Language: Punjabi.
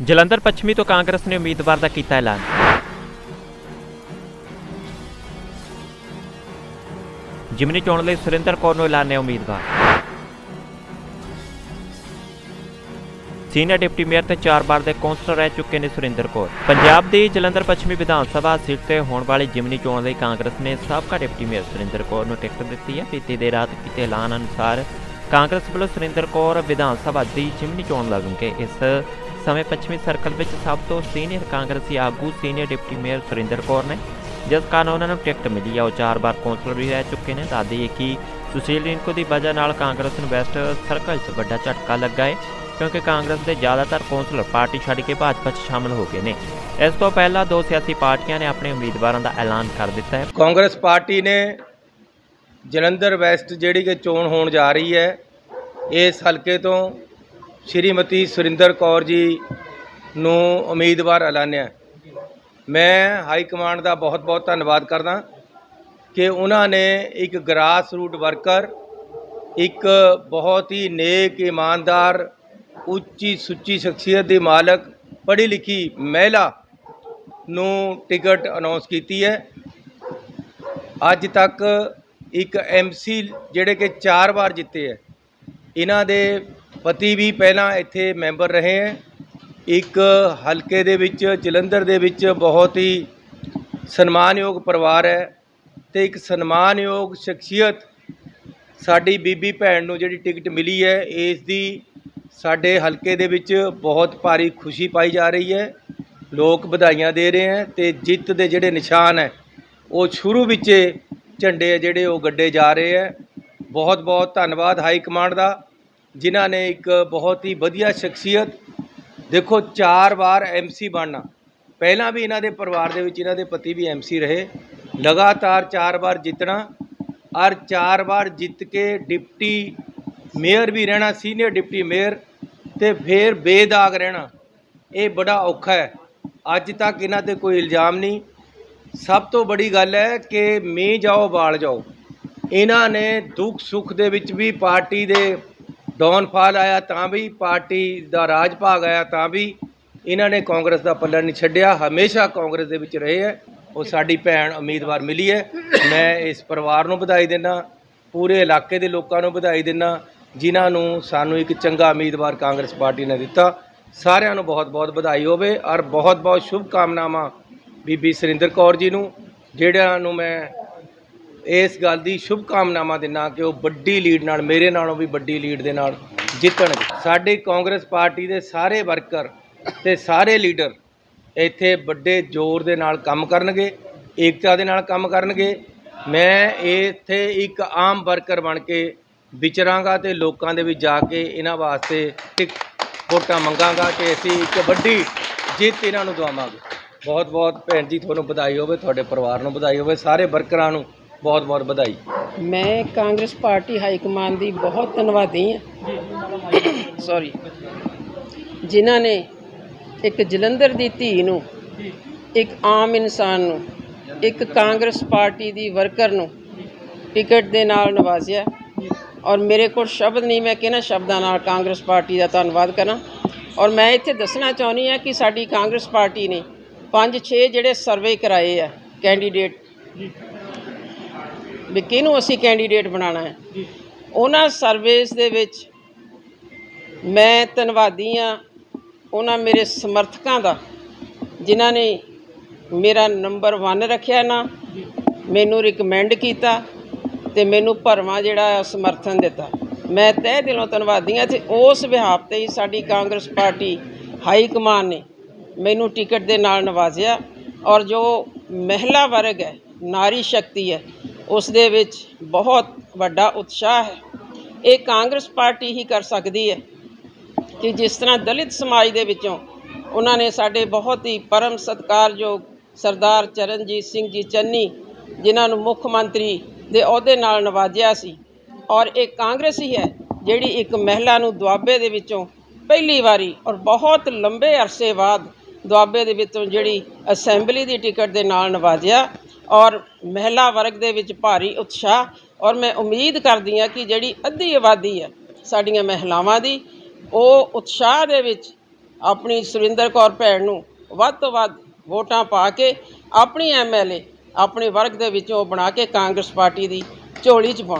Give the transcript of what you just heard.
ਜਲੰਧਰ ਪੱਛਮੀ ਤੋਂ ਕਾਂਗਰਸ ਨੇ ਉਮੀਦਵਾਰ ਦਾ ਕੀਤਾ ਐਲਾਨ। ਜਿਮਨੀ ਚੋਣ ਲਈ ਸੁਰਿੰਦਰ ਕੌਰ ਨੂੰ ਐਲਾਨਿਆ ਉਮੀਦਵਾਰ। ਸੀਨੀਅਰ ਡਿਪਟੀ ਮੇਅਰ ਤੇ ਚਾਰ ਵਾਰ ਦੇ ਕੌਂਸਲਰ ਰਹਿ ਚੁੱਕੇ ਨੇ ਸੁਰਿੰਦਰ ਕੌਰ। ਪੰਜਾਬ ਦੀ ਜਲੰਧਰ ਪੱਛਮੀ ਵਿਧਾਨ ਸਭਾ ਸੀਟ ਤੇ ਹੋਣ ਵਾਲੀ ਜਿਮਨੀ ਚੋਣ ਲਈ ਕਾਂਗਰਸ ਨੇ ਸਾਬਕਾ ਡਿਪਟੀ ਮੇਅਰ ਸੁਰਿੰਦਰ ਕੌਰ ਨੂੰ ਟਿਕਟ ਦਿੱਤੀ ਹੈ। ਬੀਤੀ ਦੇਰ ਰਾਤ ਕੀਤੇ ਐਲਾਨ ਅਨੁਸਾਰ ਕਾਂਗਰਸ ਵੱਲੋਂ ਸੁਰਿੰਦਰ ਕੌਰ ਵਿਧਾਨ ਸਭਾ ਦੀ ਜਿਮਨੀ ਚੋਣ ਲੜਨਗੇ ਇਸ ਸਮੇਂ ਪੱਛਮੀ ਸਰਕਲ ਵਿੱਚ ਸਭ ਤੋਂ ਸੀਨੀਅਰ ਕਾਂਗਰਸੀ ਆਗੂ senior deputy mayor Surinder Kaur ਨੇ, ਜਿਸ ਕਾਰਨ ਉਹਨਾਂ ਨੂੰ ਟਿਕਟ ਮਿਲੀ ਹੈ ਉਹ ਚਾਰ ਵਾਰ ਕੌਂਸਲਰ ਵੀ ਰਹਿ ਚੁੱਕੇ ਨੇ। ਦੱਸਦੇ ਦਈਏ ਕਿ ਸੁਸ਼ੀਲ ਰਿੰਕੂ ਦੀ ਵਜ੍ਹਾ ਨਾਲ ਕਾਂਗਰਸ ਨੂੰ ਵੈਸਟ ਸਰਕਲ 'ਚ ਵੱਡਾ ਝਟਕਾ ਲੱਗਾ ਹੈ ਕਿਉਂਕਿ ਕਾਂਗਰਸ ਦੇ ਜ਼ਿਆਦਾਤਰ ਕੌਂਸਲਰ ਪਾਰਟੀ ਛੱਡ ਕੇ ਭਾਜਪਾ 'ਚ ਸ਼ਾਮਲ ਹੋ ਗਏ ਨੇ। ਇਸ ਤੋਂ ਪਹਿਲਾਂ ਦੋ ਸਿਆਸੀ ਪਾਰਟੀਆਂ ਨੇ ਆਪਣੇ ਉਮੀਦਵਾਰਾਂ ਦਾ ਐਲਾਨ ਕਰ ਦਿੱਤਾ ਹੈ। ਕਾਂਗਰਸ ਪਾਰਟੀ ਨੇ ਜਲੰਧਰ ਵੈਸਟ ਜਿਹੜੀ ਕਿ ਚੋਣ ਹੋਣ ਜਾ ਰਹੀ ਹੈ, ਇਸ ਹਲਕੇ ਤੋਂ ਸ਼੍ਰੀਮਤੀ ਸੁਰਿੰਦਰ ਕੌਰ ਜੀ ਨੂੰ ਉਮੀਦਵਾਰ ਐਲਾਨਿਆ ਮੈਂ ਹਾਈ ਕਮਾਂਡ ਦਾ ਬਹੁਤ-ਬਹੁਤ ਧੰਨਵਾਦ ਕਰਦਾ ਕਿ ਉਹਨਾਂ ਨੇ ਇੱਕ ਗ੍ਰਾਸ ਰੂਟ ਵਰਕਰ ਇੱਕ ਬਹੁਤ ਹੀ ਨੇਕ, ਇਮਾਨਦਾਰ ਉੱਚੀ ਸੁੱਚੀ ਸ਼ਖਸੀਅਤ ਦੀ ਮਾਲਕ ਪੜ੍ਹੀ ਲਿਖੀ ਮਹਿਲਾ ਨੂੰ ਟਿਕਟ ਅਨਾਉਂਸ ਕੀਤੀ ਹੈ। ਅੱਜ ਤੱਕ ਇੱਕ ਐਮਸੀ ਜਿਹੜੇ ਕਿ ਚਾਰ ਵਾਰ ਜਿੱਤੇ ਹੈ। ਇਹਨਾਂ ਦੇ ਪਤੀ ਵੀ ਪਹਿਲਾਂ ਇੱਥੇ ਮੈਂਬਰ ਰਹੇ ਹੈ। ਇੱਕ ਹਲਕੇ ਦੇ ਵਿੱਚ, ਜਲੰਧਰ ਦੇ ਵਿੱਚ ਬਹੁਤ ਹੀ ਸਨਮਾਨਯੋਗ ਪਰਿਵਾਰ ਹੈ ਤੇ ਇੱਕ ਸਨਮਾਨਯੋਗ ਸ਼ਖਸੀਅਤ ਸਾਡੀ ਬੀਬੀ ਭੈਣ ਨੂੰ ਜਿਹੜੀ ਟਿਕਟ ਮਿਲੀ ਹੈ, ਇਸ ਦੀ ਸਾਡੇ ਹਲਕੇ ਦੇ ਵਿੱਚ ਬਹੁਤ ਭਾਰੀ ਖੁਸ਼ੀ ਪਾਈ ਜਾ ਰਹੀ ਹੈ। ਲੋਕ ਵਧਾਈਆਂ ਦੇ ਰਹੇ ਹੈ ਤੇ ਜਿੱਤ ਦੇ ਜਿਹੜੇ ਨਿਸ਼ਾਨ ਹੈ, ਉਹ ਸ਼ੁਰੂ ਵਿੱਚ ਝੰਡੇ ਆ ਜਿਹੜੇ ਉਹ ਗੱਡੇ ਜਾ ਰਹੇ ਹੈ। ਬਹੁਤ ਬਹੁਤ ਧੰਨਵਾਦ ਹਾਈ ਕਮਾਂਡ ਦਾ। ਜਿਨ੍ਹਾਂ ਨੇ ਇੱਕ ਬਹੁਤ ਹੀ ਵਧੀਆ ਸ਼ਖਸੀਅਤ, ਦੇਖੋ ਚਾਰ ਵਾਰ ਐਮਸੀ ਬਣਨਾ। ਪਹਿਲਾਂ ਵੀ ਇਹਨਾਂ ਦੇ ਪਰਿਵਾਰ ਦੇ ਵਿੱਚ ਇਹਨਾਂ ਦੇ ਪਤੀ ਵੀ ਐਮਸੀ ਰਹੇ। ਲਗਾਤਾਰ ਚਾਰ ਵਾਰ ਜਿੱਤਣਾ, ਔਰ ਚਾਰ ਵਾਰ ਜਿੱਤ ਕੇ ਡਿਪਟੀ ਮੇਅਰ ਵੀ ਰਹਿਣਾ, ਸੀਨੀਅਰ ਡਿਪਟੀ ਮੇਅਰ, ਤੇ ਫਿਰ ਬੇਦਾਗ ਰਹਿਣਾ। ਇਹ ਬੜਾ ਔਖਾ ਹੈ। ਅੱਜ ਤੱਕ ਇਹਨਾਂ ਤੇ ਕੋਈ ਇਲਜ਼ਾਮ ਨਹੀਂ। ਸਭ ਤੋਂ ਬੜੀ ਗੱਲ ਹੈ ਕਿ ਮੀਂਹ ਜਾਓ, ਬਾਲ ਜਾਓ। ਇਹਨਾਂ ਨੇ ਦੁੱਖ ਸੁੱਖ ਦੇ ਵਿੱਚ ਵੀ ਪਾਰਟੀ ਦੇ ਡਾਊਨਫਾਲ ਆਇਆ ਤਾਂ ਵੀ, ਪਾਰਟੀ ਦਾ ਰਾਜ ਭਾਗ ਆਇਆ ਤਾਂ ਵੀ, ਇਹਨਾਂ ਨੇ ਕਾਂਗਰਸ ਦਾ ਪੱਲਾ ਨਹੀਂ ਛੱਡਿਆ, ਹਮੇਸ਼ਾ ਕਾਂਗਰਸ ਦੇ ਵਿੱਚ ਰਹੇ ਹੈ। ਉਹ ਸਾਡੀ ਭੈਣ ਉਮੀਦਵਾਰ ਮਿਲੀ ਹੈ। ਮੈਂ ਇਸ ਪਰਿਵਾਰ ਨੂੰ ਵਧਾਈ ਦਿੰਦਾ, ਪੂਰੇ ਇਲਾਕੇ ਦੇ ਲੋਕਾਂ ਨੂੰ ਵਧਾਈ ਦਿੰਦਾ, ਜਿਨ੍ਹਾਂ ਨੂੰ ਸਾਨੂੰ ਇੱਕ ਚੰਗਾ ਉਮੀਦਵਾਰ ਕਾਂਗਰਸ ਪਾਰਟੀ ਨੇ ਦਿੱਤਾ। ਸਾਰਿਆਂ ਨੂੰ ਬਹੁਤ-ਬਹੁਤ ਵਧਾਈ ਹੋਵੇ ਔਰ ਬਹੁਤ-ਬਹੁਤ ਸ਼ੁਭ ਕਾਮਨਾਵਾਂ ਬੀਬੀ ਸੁਰਿੰਦਰ ਕੌਰ ਜੀ ਨੂੰ, ਜਿਹੜਿਆਂ ਨੂੰ ਮੈਂ ਇਸ ਗੱਲ ਦੀ ਸ਼ੁਭ ਕਾਮਨਾਵਾਂ ਦਿੰਦਾ ਕਿ ਉਹ ਵੱਡੀ ਲੀਡ ਨਾਲ, ਮੇਰੇ ਨਾਲੋਂ ਵੀ ਵੱਡੀ ਲੀਡ ਦੇ ਨਾਲ ਜਿੱਤਣਗੇ। ਸਾਡੀ ਕਾਂਗਰਸ ਪਾਰਟੀ ਦੇ ਸਾਰੇ ਵਰਕਰ ਤੇ ਸਾਰੇ ਲੀਡਰ ਇੱਥੇ ਵੱਡੇ ਜ਼ੋਰ ਦੇ ਨਾਲ ਕੰਮ ਕਰਨਗੇ, ਏਕਤਾ ਦੇ ਨਾਲ ਕੰਮ ਕਰਨਗੇ। ਮੈਂ ਇੱਥੇ ਇੱਕ ਆਮ ਵਰਕਰ ਬਣ ਕੇ ਵਿਚਰਾਂਗਾ ਤੇ ਲੋਕਾਂ ਦੇ ਵਿੱਚ ਜਾ ਕੇ ਇਹਨਾਂ ਵਾਸਤੇ ਇੱਕ ਵੋਟਾਂ ਮੰਗਾਂਗਾ ਤੇ ਅਸੀਂ ਇੱਕ ਵੱਡੀ ਜਿੱਤ ਇਹਨਾਂ ਨੂੰ ਦਵਾਵਾਂਗੇ। ਬਹੁਤ ਬਹੁਤ ਭੈਣ ਜੀ, ਤੁਹਾਨੂੰ ਵਧਾਈ ਹੋਵੇ, ਤੁਹਾਡੇ ਪਰਿਵਾਰ ਨੂੰ ਵਧਾਈ ਹੋਵੇ, ਸਾਰੇ ਵਰਕਰਾਂ ਨੂੰ ਬਹੁਤ ਬਹੁਤ ਵਧਾਈ। ਮੈਂ ਕਾਂਗਰਸ ਪਾਰਟੀ ਹਾਈ ਕਮਾਂਡ ਦੀ ਬਹੁਤ ਧੰਨਵਾਦੀ ਹਾਂ। ਸੌਰੀ ਜਿਨ੍ਹਾਂ ਨੇ ਇੱਕ ਜਲੰਧਰ ਦੀ ਧੀ ਨੂੰ ਇੱਕ ਆਮ ਇਨਸਾਨ ਨੂੰ ਇੱਕ ਕਾਂਗਰਸ ਪਾਰਟੀ ਦੀ ਵਰਕਰ ਨੂੰ ਟਿਕਟ ਦੇ ਨਾਲ ਨਵਾਜ਼ਿਆ। ਔਰ ਮੇਰੇ ਕੋਲ ਸ਼ਬਦ ਨਹੀਂ ਮੈਂ ਕਿਹਨਾਂ ਸ਼ਬਦਾਂ ਨਾਲ ਕਾਂਗਰਸ ਪਾਰਟੀ ਦਾ ਧੰਨਵਾਦ ਕਰਾਂ। ਔਰ ਮੈਂ ਇੱਥੇ ਦੱਸਣਾ ਚਾਹੁੰਦੀ ਹਾਂ ਕਿ ਸਾਡੀ ਕਾਂਗਰਸ ਪਾਰਟੀ ਨੇ 5-6 ਜਿਹੜੇ ਸਰਵੇ ਕਰਾਏ ਆ ਕੈਂਡੀਡੇਟ। ਵੀ ਕਿਹਨੂੰ ਅਸੀਂ ਕੈਂਡੀਡੇਟ ਬਣਾਉਣਾ ਹੈ? ਉਹਨਾਂ ਸਰਵੇਸ ਦੇ ਵਿੱਚ ਮੈਂ ਧੰਨਵਾਦੀ ਹਾਂ ਉਹਨਾਂ ਮੇਰੇ ਸਮਰਥਕਾਂ ਦਾ ਜਿਨ੍ਹਾਂ ਨੇ ਮੇਰਾ ਨੰਬਰ 1 ਰੱਖਿਆ ਨਾ ਮੈਨੂੰ ਰਿਕਮੈਂਡ ਕੀਤਾ ਤੇ ਮੈਨੂੰ ਭਰਵਾਂ ਜਿਹੜਾ ਸਮਰਥਨ ਦਿੱਤਾ। ਮੈਂ ਤਹਿ ਦਿਲੋਂ ਧੰਨਵਾਦੀ ਹਾਂ ਤੇ ਉਸ ਵਿਹਾਪ ਤੇ ਹੀ ਸਾਡੀ ਕਾਂਗਰਸ ਪਾਰਟੀ ਹਾਈ ਕਮਾਨ ਨੇ ਮੈਨੂੰ ਟਿਕਟ ਦੇ ਨਾਲ ਨਵਾਜ਼ਿਆ ਔਰ ਜੋ ਮਹਿਲਾ ਵਰਗ ਹੈ ਨਾਰੀ ਸ਼ਕਤੀ ਹੈ ਉਸ ਦੇ ਵਿੱਚ ਬਹੁਤ ਵੱਡਾ ਉਤਸ਼ਾਹ ਹੈ। ਇਹ ਕਾਂਗਰਸ ਪਾਰਟੀ ਹੀ ਕਰ ਸਕਦੀ ਹੈ ਕਿ ਜਿਸ ਤਰ੍ਹਾਂ ਦਲਿਤ ਸਮਾਜ ਦੇ ਵਿੱਚੋਂ ਉਹਨਾਂ ਨੇ ਸਾਡੇ ਬਹੁਤ ਹੀ ਪਰਮ ਸਤਿਕਾਰਯੋਗ ਸਰਦਾਰ ਚਰਨਜੀਤ ਸਿੰਘ ਜੀ ਚੰਨੀ, ਜਿਨ੍ਹਾਂ ਨੂੰ ਮੁੱਖ ਮੰਤਰੀ ਦੇ ਅਹੁਦੇ ਨਾਲ ਨਵਾਜਿਆ ਸੀ ਔਰ ਇਹ ਕਾਂਗਰਸ ਹੀ ਹੈ ਜਿਹੜੀ ਇੱਕ ਮਹਿਲਾ ਨੂੰ ਦੁਆਬੇ ਦੇ ਵਿੱਚੋਂ ਪਹਿਲੀ ਵਾਰੀ ਔਰ ਬਹੁਤ ਲੰਬੇ ਅਰਸੇ ਬਾਅਦ ਦੁਆਬੇ ਦੇ ਵਿੱਚੋਂ ਜਿਹੜੀ ਅਸੈਂਬਲੀ ਦੀ ਟਿਕਟ ਦੇ ਨਾਲ ਨਵਾਜਿਆ ਔਰ ਮਹਿਲਾ ਵਰਗ ਦੇ ਵਿੱਚ ਭਾਰੀ ਉਤਸ਼ਾਹ ਔਰ ਮੈਂ ਉਮੀਦ ਕਰਦੀ ਹਾਂ ਕਿ ਜਿਹੜੀ ਅੱਧੀ ਆਬਾਦੀ ਹੈ ਸਾਡੀਆਂ ਮਹਿਲਾਵਾਂ ਦੀ, ਉਹ ਉਤਸ਼ਾਹ ਦੇ ਵਿੱਚ ਆਪਣੀ ਸੁਰਿੰਦਰ ਕੌਰ ਭੈਣ ਨੂੰ ਵੱਧ ਤੋਂ ਵੱਧ ਵੋਟਾਂ ਪਾ ਕੇ ਆਪਣੀ ਐਮਐਲਏ ਆਪਣੇ ਵਰਗ ਦੇ ਵਿੱਚੋਂ ਬਣਾ ਕੇ ਕਾਂਗਰਸ ਪਾਰਟੀ ਦੀ ਝੋਲੀ 'ਚ ਪਾਉਣ।